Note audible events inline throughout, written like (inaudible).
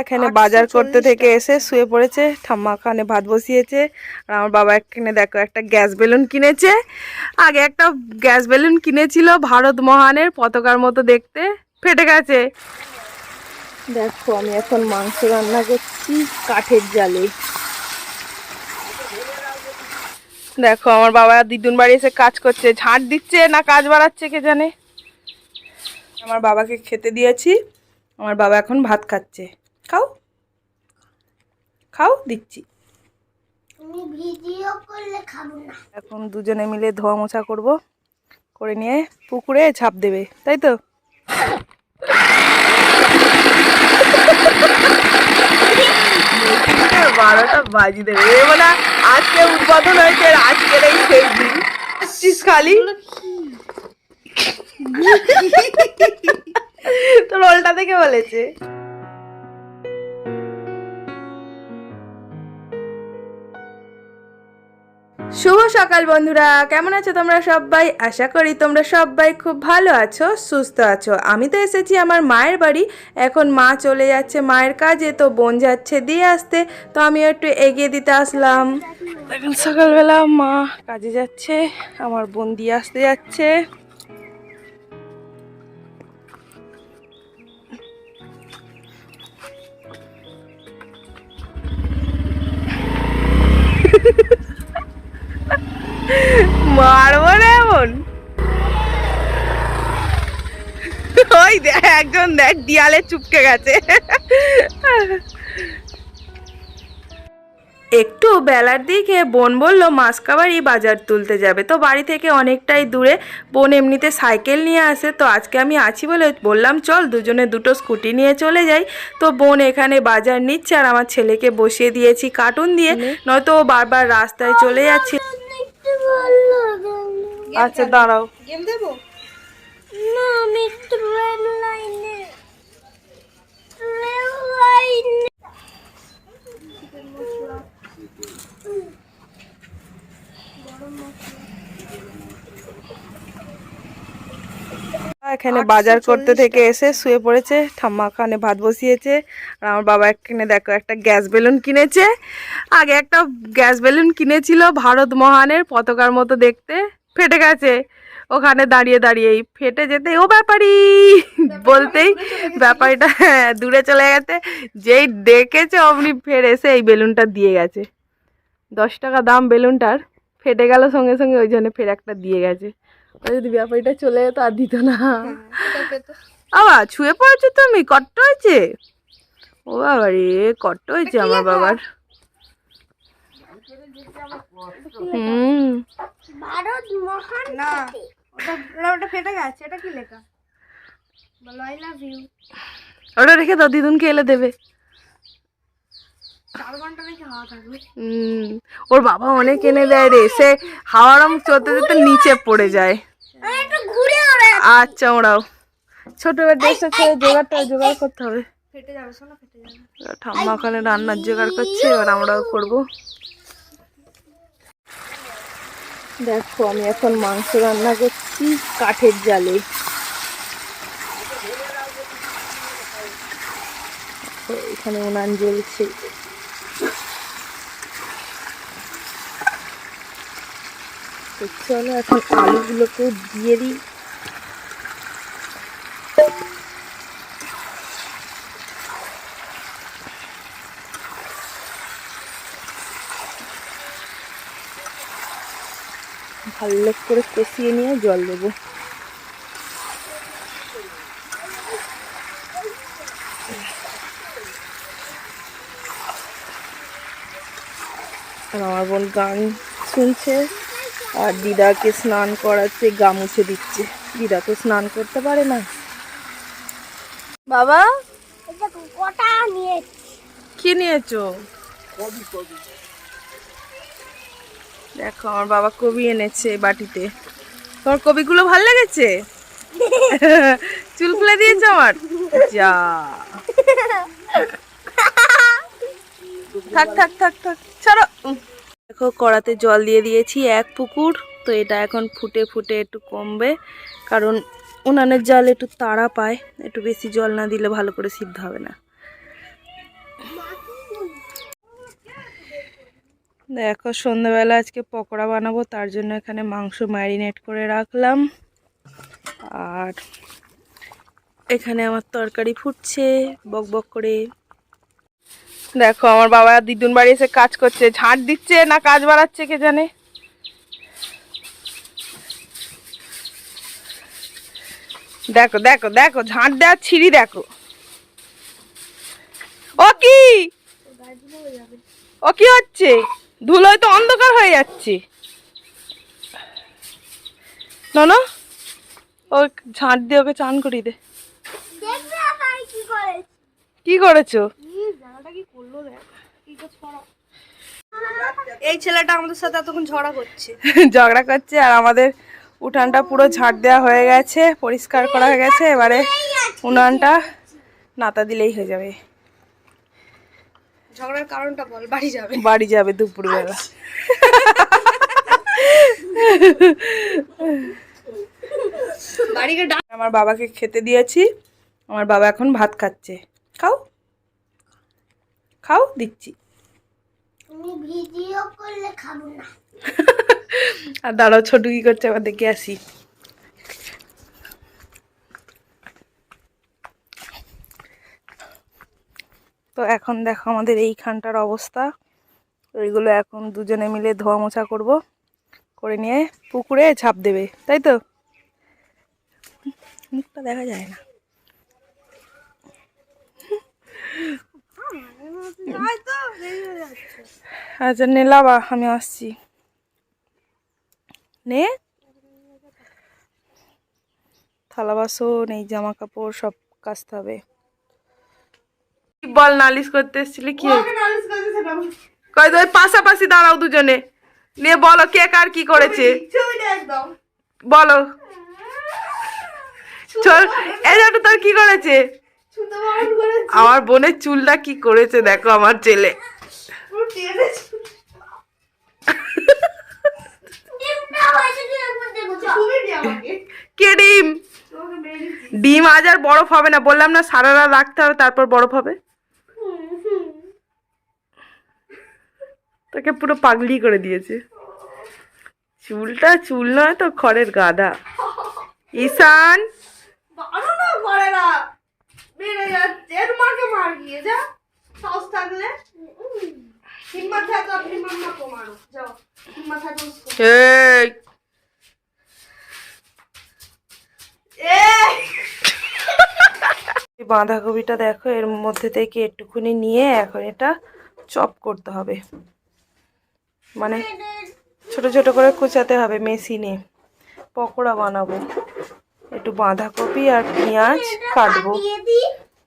এখানে বাজার করতে থেকে এসে শুয়ে পড়েছে ঠাম্মা ওখানে ভাত বসিয়েছে আর আমার বাবা এখানে দেখো একটা গ্যাস বেলুন কিনেছে। আগে একটা গ্যাস বেলুন কিনেছিল ভারত মহানের পতাকার মতো দেখতে ফেটে গেছে। দেখো আমি এখন মাংস রান্না করছি কাঠের জালে। দেখো আমার বাবা দিদুন বাড়ি এসে কাজ করছে ঝাঁট দিচ্ছে না কাজ বাড়াচ্ছে কে জানে? আমার বাবাকে খেতে দিয়েছি আমার বাবা এখন ভাত খাচ্ছে। খাও। খাও দিচ্ছি। আমি ভিডিও করলে খাব না। এখন দুজনে মিলে ধোয়া মোছা করব করে নিয়ে পুকুরে ঝাঁপ দেবে তাই তো? (laughs) বারোটা বাজি দেবে এ বলে আজকে উদ্বোধন হয়েছে আজকের এই সেই দিন। আসছিস খালি? (laughs) তোর ওল্টা থেকে বলেছে শুভ সকাল বন্ধুরা, কেমন আছো তোমরা সবাই? আশা করি তোমরা সবাই খুব ভালো আছো, সুস্থ আছো। আমি তো এসেছি আমার মায়ের বাড়ি, এখন মা চলে যাচ্ছে মায়ের কাজে, তো বোন যাচ্ছে দিয়ে আসতে, তো আমিও একটু এগিয়ে দিতে আসলাম। এখন সকালবেলা মা কাজে যাচ্ছে, আমার বোন দিয়ে আসতে যাচ্ছে। মারবো না এমন? ওই দেখ একজন দেখ দিয়ালে চুপকে গেছে। একটু বেলার দিকে বোন বলল মাসকাবাড়ি বাজার তুলতে যাবে। তো বাড়ি থেকে অনেকটাই দূরে বোন এমনিতে সাইকেল নিয়ে আসে। তো আজকে আমি আছি বলে বললাম চল দুজনে দুটো স্কুটি নিয়ে চলে যাই। তো বোন এখানে বাজার নিচ্ছে আর আমার ছেলেকে বসিয়ে দিয়েছি কার্টুন দিয়ে। নয়তো ও বারবার রাস্তায় চলে যাচ্ছে। একটু দাঁড়াও। আচ্ছা দাঁড়াও না আমি একটু লাইনে ট্রেন লাইনে এখানে বাজার করতে থেকে এসে শুয়ে পড়েছে ঠাম্মা ওখানে ভাত বসিয়েছে আর আমার বাবা এখানে দেখো একটা গ্যাস বেলুন কিনেছে। আগে একটা গ্যাস বেলুন কিনেছিল ভারত মহানের পতাকার মতো দেখতে ফেটে গেছে। ওখানে দাঁড়িয়ে দাঁড়িয়েই ফেটে যেতে ও ব্যাপারি! বলতেই ব্যাপারীটা হ্যাঁ, দূরে চলে গেছে। যেই দেখেছে অমনি ফের এসে এই বেলুনটা দিয়ে গেছে। দশ টাকা দাম বেলুনটার ফেটে গেল সঙ্গে সঙ্গে ওই জন্য ফের একটা দিয়ে গেছে। যদি ব্যাপারীটা চলে যেত আর দিত না। আবার ছুঁয়ে পড়েছো তুমি? কট্ট হয়েছে? ও বাবা রে কট্ট হয়েছে আমার বাবার। হুম। ভারত মহান না ওটা ওটা ওটা ফেটে গেছে এটা কি লেখা? বলো আই লাভ ইউ ওটা রেখে দাও দিদুনকে এলে দেবে। ওর বাবা অনেক এনে দেয় রে সে হাওয়ারম চলতে চলতে নিচে পড়ে যায়। আচ্ছা ওরাও ছোট ড্রেসটা ছেড়ে জোগাড়টা জোগাড় করতে হবে। ঠাম্মা ওখানে রান্নার জোগাড় করছে এবার আমরাও করব। দেখো আমি এখন মাংস রান্না করছি কাঠের জালে। এখানে উনান জ্বলছে। তো চলো এখন আলুগুলোকেও দিয়ে দিই। ভালো করে কষিয়ে নিয়ে জল দেবো। আর আমার বোন গান শুনছে। আর দিদাকে স্নান করাচ্ছে গা মুছে দিচ্ছে। দিদা তো স্নান করতে পারে না। বাবা? এটা কটা নিয়ে কি নিয়েছো? দেখো আমার বাবা কবি এনেছে বাটিতে। তোমার কবিগুলো ভালো লেগেছে? (laughs) চুল খুলে দিয়েছে আমার? যা। (laughs) থাক থাক থাক থাক। ছাড়ো। দেখো, কড়াতে জল দিয়ে দিয়েছি, এক পুকুর। তো এটা এখন ফুটে ফুটে একটু কমবে, কারণ উনানের জল একটু তাড়া পায়। একটু বেশি জল না দিলে ভালো করে সিদ্ধ হবে না। দেখো, সন্ধ্যাবেলা আজকে পকোড়া বানাবো, তার জন্য এখানে মাংস ম্যারিনেট করে রাখলাম। আর এখানে আমার তরকারি ফুটছে, বক বক করে দেখো আমার বাবা দিদুন বাড়ি এসে কাজ করছে। ঝাঁট দিচ্ছে না কাজ বাড়াচ্ছে কে জানে? দেখো দেখো দেখো ঝাঁট দেওয়ার ছিঁড়ি দেখো। ও কি? ও কি হচ্ছে? ধুলোয় তো অন্ধকার হয়ে যাচ্ছে। না না ও ঝাঁট দিয়ে ওকে চান করিয়ে দে। করে কি করেছ? জায়গাটা কি করল দেখ? কি তো ছড়া এই ছেলেটা আমাদের সাথে এতক্ষণ ঝগড়া করছে। (laughs) ঝগড়া করছে আর আমাদের উঠানটা পুরো ঝাড় দেওয়া হয়ে গেছে পরিষ্কার করা হয়ে গেছে এবারে উনানটা নাতা দিলেই হয়ে যাবে। ঝগড়ার কারণটা বল বাড়ি যাবে। বাড়ি যাবে দুপুরবেলা। আমার বাবাকে খেতে দিয়েছি আমার বাবা এখন ভাত খাচ্ছে। খাও। খাও দিচ্ছি। ভিডিও করলে খাব না। (laughs) আর দাঁড়াও ছোট কি করছে? আবার দেখে আসি। তো এখন দেখো আমাদের এইখানটার অবস্থা। ওইগুলো এখন দুজনে মিলে ধোয়া মোছা করব। করে নিয়ে পুকুরে ঝাঁপ দেবে তাই তো? মুখটা দেখা যায় না। আচ্ছা নে, লাবা, আমি আসছি। নে। থালা, বাসন, এই জামা কাপড় সব কাচতে হবে। বল, নালিশ করতে এসেছিলি, কি নালিশ করছে সেটা বল। কই তো ওই পাশাপাশি দাঁড়াও দুজনে। নিয়ে বলো, কে কার কি করেছে। বলো। চল দেখো তোর কি করেছে? আমার বোনের চুলটা কি করেছে দেখো আমার ছেলে। কি ডিম। ডিম আজ আর বরফ হবে না বললাম না সারা রাত রাখতে হবে তারপর বরফ হবে। তোকে পুরো পাগলি করে দিয়েছে। চুলটা চুল নয় তো খড়ের গাদা। ঈশান! বেড়ে যাচ্ছে মার গিয়ে যা। সাহস থাকলে। হিম্মত আপনি মাম্মাকে মারো যাও হিম্মত বাঁধাকপিটা দেখো এর মধ্যে থেকে একটুখানি নিয়ে এখন এটা চপ করতে হবে। মানে ছোট ছোট করে কুচাতে হবে মেশিনে। পকোড়া বানাবো। একটু বাঁধাকপি আর পেঁয়াজ কাটবো।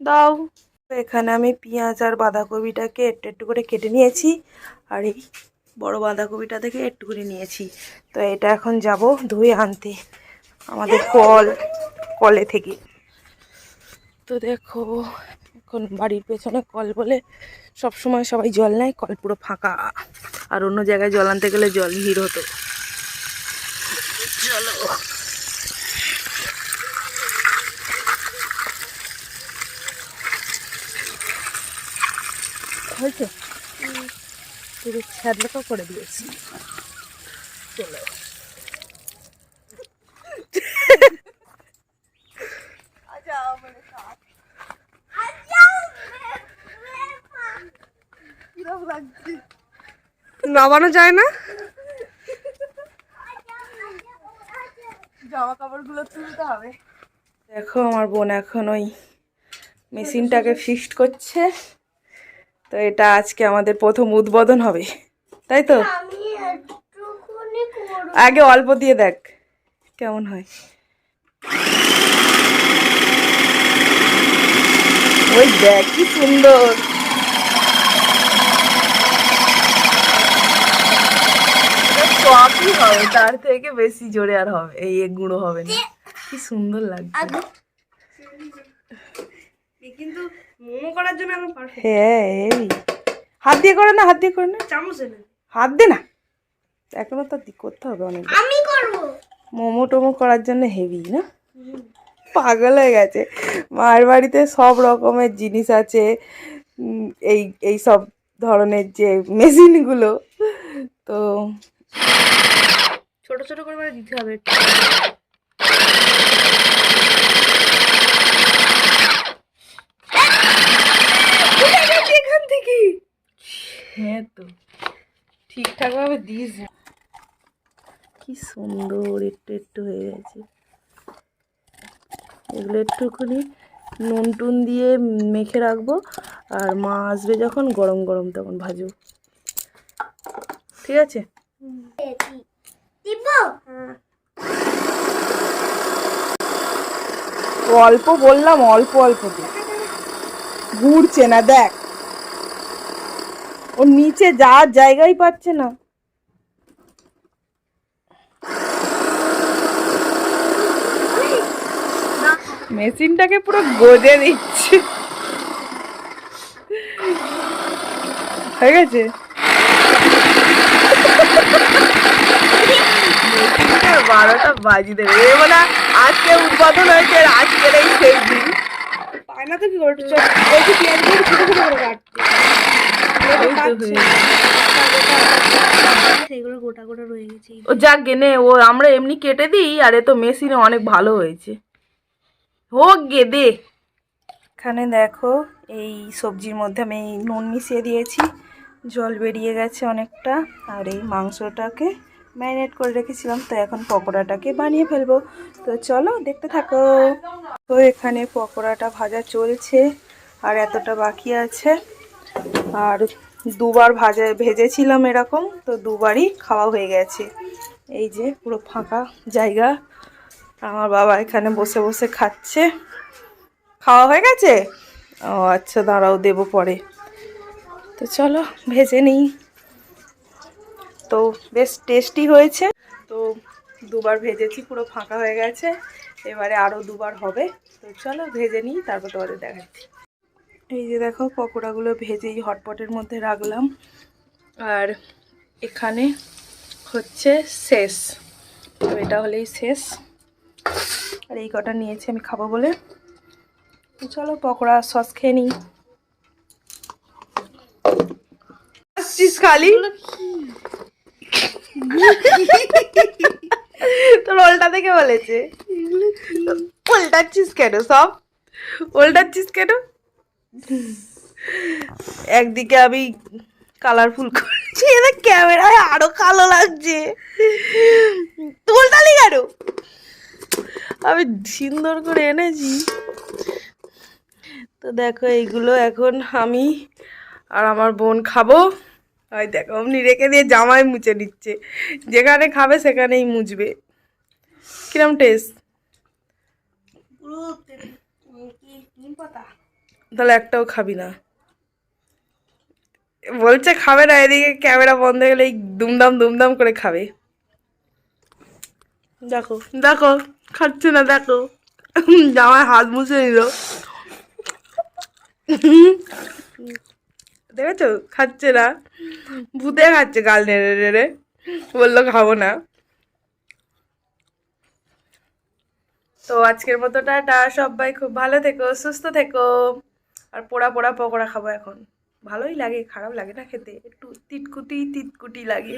দাও। তো এখানে আমি পেঁয়াজ আর বাঁধাকপিটাকে একটু একটু করে কেটে নিয়েছি। আর এই বড় বাঁধাকপিটা থেকে একটু করে নিয়েছি। তো এটা এখন যাব ধুয়ে আনতে আমাদের কল কলে থেকে। তো দেখো এখন বাড়ির পেছনে কল বলে সব সময় সবাই জল নেয় কল পুরো ফাঁকা। আর অন্য জায়গায় জল আনতে গেলে জল ভিড় হতো হয়েছে? পুরো ছ্যাদলাকা করে দিয়েছি। চলো নামানো যায় না? জামা কাপড়গুলো তুলতে হবে। দেখো আমার বোন এখন ওই মেশিনটাকে ফিক্সড করছে। তো এটা আজকে আমাদের প্রথম উদ্বোধন হবে তাই তো? আগে অল্প দিয়ে দেখ কেমন হয়। ওই দেখ কি সুন্দর। হবে তার থেকে বেশি জোরে আর হবে এই এক গুঁড়ো হবে না। কি? সুন্দর লাগছে। কিন্তু মোমো করার জন্য এখন পারফেক্ট হ্যাঁ এই। হাত দিয়ে করে না হাত দিয়ে করে না। চামচ এনে হাত দে না। এখনও তো দি- করতে হবে অনেক আমি করব। মোমো টোমো করার জন্য হেভি না? পাগল হয়ে গেছে। মায়ের বাড়িতে সব রকমের জিনিস আছে। এই এই সব ধরনের যে মেশিনগুলো। তো ছোট ছোট করে মানে দিতে হবে এখান থেকে? হ্যাঁ তো। ঠিকঠাক ভাবে দিস। কি সুন্দর একটু একটু হয়ে গেছে। এগুলো একটুখানি নুন টুন দিয়ে মেখে রাখব আর মা আসবে যখন গরম গরম তখন ভাজবো। ঠিক আছে? অল্প বললাম অল্প অল্প দে ঘুরছে না দেখ। ওর নিচে যাওয়ার জায়গাই পাচ্ছে না। মেশিনটাকে পুরো গজে দিচ্ছে। হয়ে গেছে? বারোটা বাজি দেবে। মানে আজকে উদ্বোধন হয়েছে আজকের এই দিন। পায় না তো কি চল ওই যে পেঁয়াজগুলো ছোট ছোট করে কাটতে এই তো হয়ে গেছে। সেইগুলো গোটা গোটা রয়ে গেছে ও যাক গেনে ও আমরা এমনি কেটে দিই আর এ তো মেশিনে অনেক ভালো হয়েছে। হোক গে দে। এখানে দেখো এই সবজির মধ্যে আমি নুন মিশিয়ে দিয়েছি। জল বেরিয়ে গেছে অনেকটা আর এই মাংসটাকে ম্যারিনেট করে রেখেছিলাম তো এখন পকোড়াটাকে বানিয়ে ফেলব। তো চলো দেখতে থাকো। তো এখানে পকোড়াটা ভাজা চলছে আর এতটা বাকি আছে। আর দুবার ভাজা, ভেজেছিলাম এরকম, তো দুবারই খাওয়া হয়ে গেছে। এই যে পুরো ফাঁকা জায়গা, আমার বাবা এখানে বসে বসে খাচ্ছে। খাওয়া হয়ে গেছে? ও আচ্ছা দাঁড়াও, দেবো পরে। তো চলো, ভেজে নিই। তো বেশ টেস্টি হয়েছে। তো দুবার ভেজেছি, পুরো ফাঁকা হয়ে গেছে। এবারে আরও দুবার হবে। তো চলো, ভেজে নিই, তারপর তোমাদের দেখাচ্ছি। এই যে দেখো পকোড়াগুলো ভেজেই হটপটের মধ্যে রাখলাম। আর এখানে হচ্ছে শেষ। তো এটা হলেই শেষ। আর এই কটা নিয়েছি আমি খাব বলে। চলো পকোড়া সস খেয়ে নিই। আসছিস খালি তোর ওল্টা থেকে বলেছে? কেন সব? উল্টাচ্ছিস কেন? একদিকে আমি কালারফুল করছি এবার ক্যামেরায় আরও কালো লাগছে। তুলতালি কেন আমি সুন্দর করে এনেছি। তো দেখো, এইগুলো এখন আমি আর আমার বোন খাব। ওই দেখো, অমনি রেখে দিয়ে জামাই মুছে নিচ্ছে। যেখানে খাবে সেখানেই মুছবে। কিরম টেস্ট পাতা? তাহলে একটাও খাবি না। বলছে খাবে না, এদিকে ক্যামেরা বন্ধ হয়ে এই দুমদাম দুমদাম করে খাবে। দেখো দেখো, খাচ্ছে না, দেখো। জামাই হাত মুছে নিল। দেখেছ? খাচ্ছে না। ভূতে খাচ্ছে গাল নেড়ে নেড়ে। বলল, খাব না। তো আজকের মতো টাটা, সবাই খুব ভালো থেকো, সুস্থ থেকো। আর পোড়া পোড়া পকোড়া খাব এখন। ভালোই লাগে, খারাপ লাগে না খেতে। একটু তিটকুটি তিতকুটি লাগে।